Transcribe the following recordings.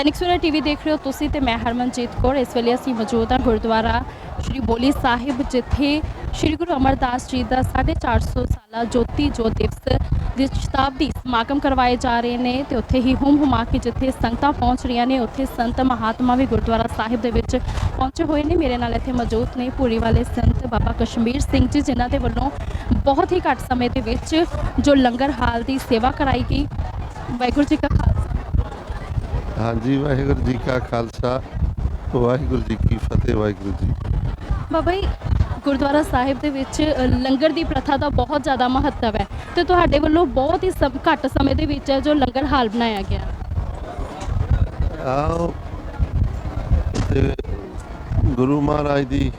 ਦੈਨਿਕ Savera TV ਦੇਖ ਰਹੇ ਹੋ ਤੁਸੀਂ ਤੇ ਮੈਂ ਹਰਮਨਜੀਤ ਕੌਰ ਇਸ ਵੇਲੇ ਅਸੀਂ ਮੌਜੂਦ ਹਾਂ ਗੁਰਦੁਆਰਾ ਸ਼੍ਰੀ ਬੋਲੀ ਸਾਹਿਬ ਜਿੱਥੇ ਸ਼੍ਰੀ ਗੁਰੂ ਅਮਰਦਾਸ ਜੀ ਦਾ 450 ਸਾਲਾ ਜੋਤੀ ਜੋਤ ਦਿਵਸ ਦੀ ਸ਼ਤਾਬਦੀ ਸਮਾਗਮ ਕਰਵਾਏ ਜਾ ਰਹੇ ਨੇ ਤੇ ਉੱਥੇ ਹੀ ਹੁਮ ਹੁਮਾ ਕੇ ਜਿੱਥੇ ਸੰਗਤਾਂ ਪਹੁੰਚ ਰਹੀਆਂ ਨੇ ਉੱਥੇ ਸੰਤ ਮਹਾਤਮਾ ਵੀ ਗੁਰਦੁਆਰਾ ਸਾਹਿਬ ਦੇ ਵਿੱਚ ਪਹੁੰਚੇ ਹੋਏ ਨੇ ਮੇਰੇ ਨਾਲ ਇੱਥੇ ਮੌਜੂਦ ਨੇ ਪੂਰੀ ਵਾਲੇ ਸੰਤ ਬਾਬਾ ਕਸ਼ਮੀਰ ਸਿੰਘ ਜੀ ਜਿਨ੍ਹਾਂ ਦੇ ਵੱਲੋਂ ਬਹੁਤ ਹੀ ਘੱਟ ਸਮੇਂ ਦੇ ਵਿੱਚ ਜੋ ਲੰਗਰ ਹਾਲ ਦੀ ਸੇਵਾ ਕਰਾਈ ਗਈ ਵਾਹਿਗੁਰੂ ਜੀ ਕਾ ਹਾਂਜੀ ਵਾਹਿਗੁਰੂ ਜੀ ਕਾ ਖਾਲਸਾ ਵਾਹਿਗੁਰੂ ਜੀ ਕੀ ਫਤਿਹ ਵਾਹਿਗੁਰੂ ਜੀ ਬਾਬਾ ਜੀ ਗੁਰਦੁਆਰਾ ਸਾਹਿਬ ਦੇ ਵਿੱਚ ਲੰਗਰ ਦੀ ਪ੍ਰਥਾ ਦਾ ਬਹੁਤ ਜ਼ਿਆਦਾ ਮਹੱਤਵ ਹੈ ਤੇ ਤੁਹਾਡੇ ਵੱਲੋਂ ਬਹੁਤ ਹੀ ਸਮ- ਘੱਟ ਸਮੇਂ ਦੇ ਵਿੱਚ ਜੋ ਲੰਗਰ ਹਾਲ ਬਣਾਇਆ ਗਿਆ। ਆਓ ਤੇ ਗੁਰੂ ਮਹਾਰਾਜ ਦੀ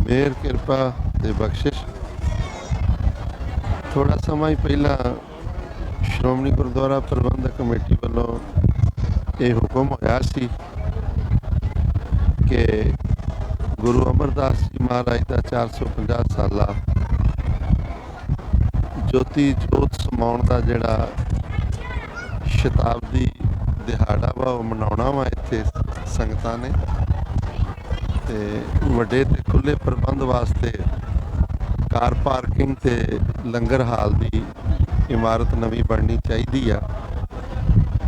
ਮਿਹਰ ਕਿਰਪਾ ਤੇ ਬਖਸ਼ਿਸ਼। ਥੋੜਾ ਸਮਾਂ ਹੀ ਪਹਿਲਾਂ ਸ਼੍ਰੋਮਣੀ ਗੁਰਦੁਆਰਾ ਪ੍ਰਬੰਧਕ ਕਮੇਟੀ ਵੱਲੋਂ ਇਹ ਹੁਕਮ ਹੋਇਆ ਸੀ ਕਿ ਗੁਰੂ ਅਮਰਦਾਸ ਜੀ ਮਹਾਰਾਜ ਦਾ 450 ਸਾਲਾ ਜੋਤੀ ਜੋਤ ਸਮਾਉਣ ਦਾ ਜਿਹੜਾ ਸ਼ਤਾਬਦੀ ਦਿਹਾੜਾ ਵਾ, ਉਹ ਮਨਾਉਣਾ ਵਾ ਇੱਥੇ ਸੰਗਤਾਂ ਨੇ। ਤੇ ਵੱਡੇ ਤੇ ਖੁੱਲੇ ਪ੍ਰਬੰਧ ਵਾਸਤੇ ਕਾਰ ਪਾਰਕਿੰਗ ਤੇ ਲੰਗਰ ਹਾਲ ਦੀ ਇਮਾਰਤ ਨਵੀਂ ਬਣਨੀ ਚਾਹੀਦੀ ਆ।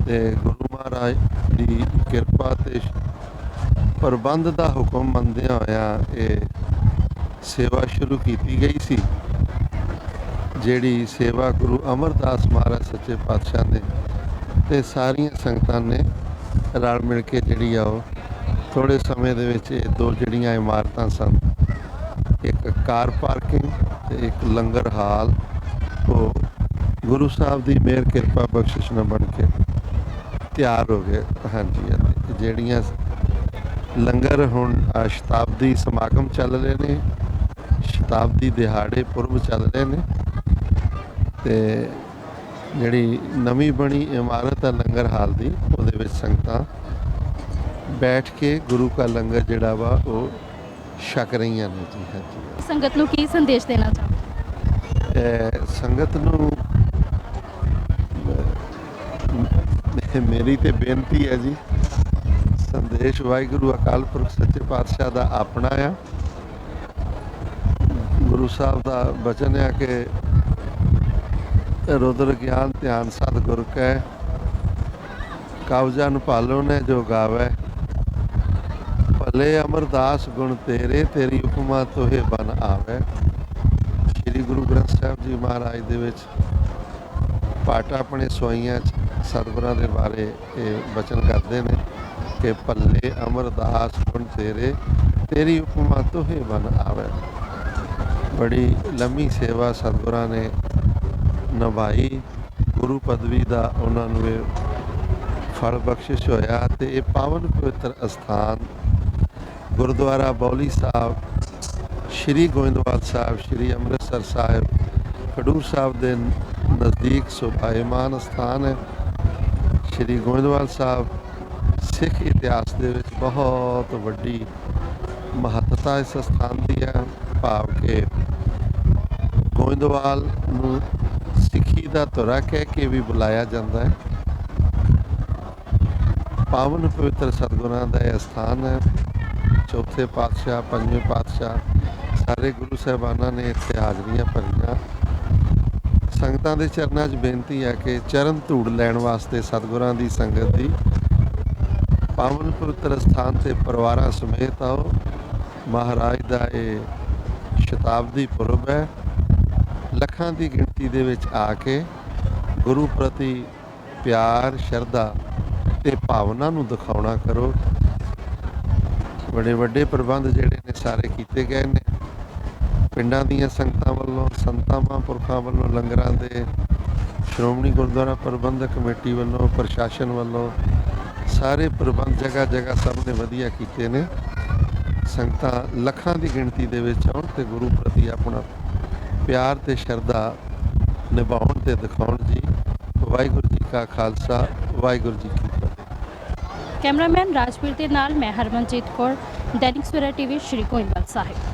ਤੇ ਗੁਰੂ ਮਹਾਰਾਜ ਦੀ ਕਿਰਪਾ ਤੇ ਪ੍ਰਬੰਧ ਦਾ ਹੁਕਮ ਮੰਨਦਿਆਂ ਹੋਇਆਂ ਇਹ ਸੇਵਾ ਸ਼ੁਰੂ ਕੀਤੀ ਗਈ ਸੀ, ਜਿਹੜੀ ਸੇਵਾ ਗੁਰੂ ਅਮਰਦਾਸ ਮਹਾਰਾਜ ਸੱਚੇ ਪਾਤਸ਼ਾਹ ਨੇ ਤੇ ਸਾਰੀਆਂ ਸੰਗਤਾਂ ਨੇ ਰਲ ਮਿਲ ਕੇ ਜਿਹੜੀ ਆ ਉਹ ਥੋੜੇ ਸਮੇਂ ਦੇ ਵਿੱਚ ਇਹ ਦੋ ਜਿਹੜੀਆਂ ਇਮਾਰਤਾਂ ਸਨ, ਇੱਕ ਕਾਰ ਪਾਰਕਿੰਗ ਤੇ ਇੱਕ ਲੰਗਰ ਹਾਲ, ਉਹ ਗੁਰੂ ਸਾਹਿਬ ਦੀ ਮਿਹਰ ਕਿਰਪਾ ਬਖਸ਼ਿਸ਼ ਨਾਲ ਬਣ ਕੇ ਤਿਆਰ ਹੋ ਗਏ। ਹਾਂਜੀ ਅਤੇ ਜਿਹੜੀਆਂ ਲੰਗਰ ਹੁਣ ਸ਼ਤਾਬਦੀ ਸਮਾਗਮ ਚੱਲ ਰਹੇ ਨੇ ਸ਼ਤਾਬਦੀ ਦਿਹਾੜੇ ਪੁਰਬ ਚੱਲ ਰਹੇ ਨੇ ਤੇ ਜਿਹੜੀ ਨਵੀਂ ਬਣੀ ਇਮਾਰਤ ਹੈ ਲੰਗਰ ਹਾਲ ਦੀ ਉਹਦੇ ਵਿੱਚ ਸੰਗਤਾਂ ਬੈਠ ਕੇ ਗੁਰੂ ਕਾ ਲੰਗਰ ਜਿਹੜਾ ਵਾ ਉਹ ਛਕ ਰਹੀਆਂ ਨੇ। ਜੀ ਹਾਂਜੀ। ਸੰਗਤ ਨੂੰ ਕੀ ਸੰਦੇਸ਼ ਦੇਣਾ ਚਾਹੁੰਦੇ ਸੰਗਤ ਨੂੰ ਅਹ, ਮੇਰੀ ਤੇ ਬੇਨਤੀ ਹੈ ਜੀ ਸੰਦੇਸ਼ ਵਾਹਿਗੁਰੂ ਅਕਾਲ ਪੁਰਖ ਸੱਚੇ ਪਾਤਸ਼ਾਹ ਦਾ ਆਪਣਾ ਆ। ਗੁਰੂ ਸਾਹਿਬ ਦਾ ਬਚਨ ਹੈ ਕਿ ਰੁਦਰ ਗਿਆਨ ਧਿਆਨ ਸਤ ਗੁਰ ਕੈ। ਕਵਜਨ ਭਾਲੋ ਨੇ ਜੋ ਗਾਵੇ। ਭਲੇ ਅਮਰਦਾਸ ਗੁਣ ਤੇਰੇ ਤੇਰੀ ਉਪਮਾ ਤੋਹੇ ਬਨ ਆਵੇ। ਸ੍ਰੀ ਗੁਰੂ ਗ੍ਰੰਥ ਸਾਹਿਬ ਜੀ ਮਹਾਰਾਜ ਦੇ ਵਿੱਚ ਪਾਠ ਆਪਣੇ ਸੋਈਆਂ ਚ ਸਤਿਗੁਰਾਂ ਦੇ ਬਾਰੇ ਇਹ ਬਚਨ ਕਰਦੇ ਨੇ ਕਿ ਭੱਲੇ ਅਮਰਦਾਸ ਗੁਣ ਤੇਰੇ, ਤੇਰੀ ਉਪਮਾ ਤੋਹੇ ਬਨ ਆਵੇ। ਬੜੀ ਲੰਮੀ ਸੇਵਾ ਸਤਿਗੁਰਾਂ ਨੇ ਨਿਭਾਈ। ਗੁਰੂ ਪਦਵੀ ਦਾ ਉਹਨਾਂ ਨੂੰ ਇਹ ਫਲ ਬਖਸ਼ਿਸ਼ ਹੋਇਆ ਤੇ ਇਹ ਪਾਵਨ ਪਵਿੱਤਰ ਅਸਥਾਨ ਗੁਰਦੁਆਰਾ ਬੌਲੀ ਸਾਹਿਬ, ਸ਼੍ਰੀ ਗੋਇੰਦਵਾਲ ਸਾਹਿਬ, ਸ਼੍ਰੀ ਅੰਮ੍ਰਿਤਸਰ ਸਾਹਿਬ, ਖਡੂਰ ਸਾਹਿਬ ਦੇ ਨਜ਼ਦੀਕ ਸੁਭਾਇਮਾਨ ਸਥਾਨ ਹੈ। ਸ਼੍ਰੀ ਗੋਇੰਦਵਾਲ ਸਾਹਿਬ ਸਿੱਖ ਇਤਿਹਾਸ ਦੇ ਵਿੱਚ ਬਹੁਤ ਵੱਡੀ ਮਹੱਤਤਾ ਇਸ ਸਥਾਨ ਦੀ ਹੈ, ਭਾਵ ਕਿ ਗੋਇੰਦਵਾਲ ਨੂੰ ਸਿੱਖੀ ਦਾ ਧੁਰਾ ਕਹਿ ਕੇ ਵੀ ਬੁਲਾਇਆ ਜਾਂਦਾ ਹੈ। ਪਾਵਨ ਪਵਿੱਤਰ ਸਤਿਗੁਰਾਂ ਦਾ ਇਹ ਸਥਾਨ ਹੈ। ਚੌਥੇ ਪਾਤਸ਼ਾਹ, ਪੰਜਵੇਂ ਪਾਤਸ਼ਾਹ, ਸਾਰੇ ਗੁਰੂ ਸਾਹਿਬਾਨਾਂ ਨੇ ਇੱਥੇ ਹਾਜ਼ਰੀਆਂ ਭਰੀਆਂ। ਸੰਗਤਾਂ ਦੇ ਚਰਨਾਂ 'ਚ ਬੇਨਤੀ ਹੈ ਕਿ ਚਰਨ ਧੂੜ ਲੈਣ ਵਾਸਤੇ ਸਤਿਗੁਰਾਂ ਦੀ ਸੰਗਤ ਦੀ ਪਾਵਨ ਪਵਿੱਤਰ ਸਥਾਨ ਤੇ ਪਰਿਵਾਰਾਂ ਸਮੇਤ ਆਓ। ਮਹਾਰਾਜ ਦਾ ਇਹ ਸ਼ਤਾਬਦੀ ਪੁਰਬ ਹੈ। ਲੱਖਾਂ ਦੀ ਗਿਣਤੀ ਦੇ ਵਿੱਚ ਆ ਕੇ ਗੁਰੂ ਪ੍ਰਤੀ ਪਿਆਰ, ਸ਼ਰਧਾ ਤੇ ਭਾਵਨਾ ਨੂੰ ਦਿਖਾਉਣਾ ਕਰੋ। ਬੜੇ ਵੱਡੇ ਪ੍ਰਬੰਧ ਜਿਹੜੇ ਨੇ ਸਾਰੇ ਕੀਤੇ ਗਏ ਨੇ। ਪਿੰਡਾਂ ਦੀਆਂ ਸੰਗਤਾਂ ਵੱਲੋਂ, ਸੰਤਾਂ, ਮਹਾਂਪੁਰਖਾਂ ਵੱਲੋਂ, ਲੰਗਰਾਂ ਦੇ ਸ਼੍ਰੋਮਣੀ ਗੁਰਦੁਆਰਾ ਪ੍ਰਬੰਧਕ ਕਮੇਟੀ ਵੱਲੋਂ, ਪ੍ਰਸ਼ਾਸਨ ਵੱਲੋਂ ਸਾਰੇ ਪ੍ਰਬੰਧ ਜਗ੍ਹਾ ਜਗ੍ਹਾ ਸਭ ਨੇ ਵਧੀਆ ਕੀਤੇ ਨੇ। ਸੰਗਤਾਂ ਲੱਖਾਂ ਦੀ ਗਿਣਤੀ ਦੇ ਵਿੱਚ ਆਉਣ ਤੇ ਗੁਰੂ ਪ੍ਰਤੀ ਆਪਣਾ ਪਿਆਰ ਤੇ ਸ਼ਰਧਾ ਨਿਭਾਉਣ ਤੇ ਦਿਖਾਉਣ ਜੀ। ਵਾਹਿਗੁਰੂ ਜੀ ਕਾ ਖਾਲਸਾ, ਵਾਹਿਗੁਰੂ ਜੀ ਕੀ ਫਤਿਹ। ਕੈਮਰਾਮੈਨ ਰਾਜਵੀਰ ਦੇ ਨਾਲ ਮੈਂ ਹਰਮਨਜੀਤ ਕੌਰ, ਦੈਨਿਕ ਸਵੇਰਾ ਟੀਵੀ, ਸ਼੍ਰੀ ਗੋਇੰਦਵਾਲ ਸਾਹਿਬ।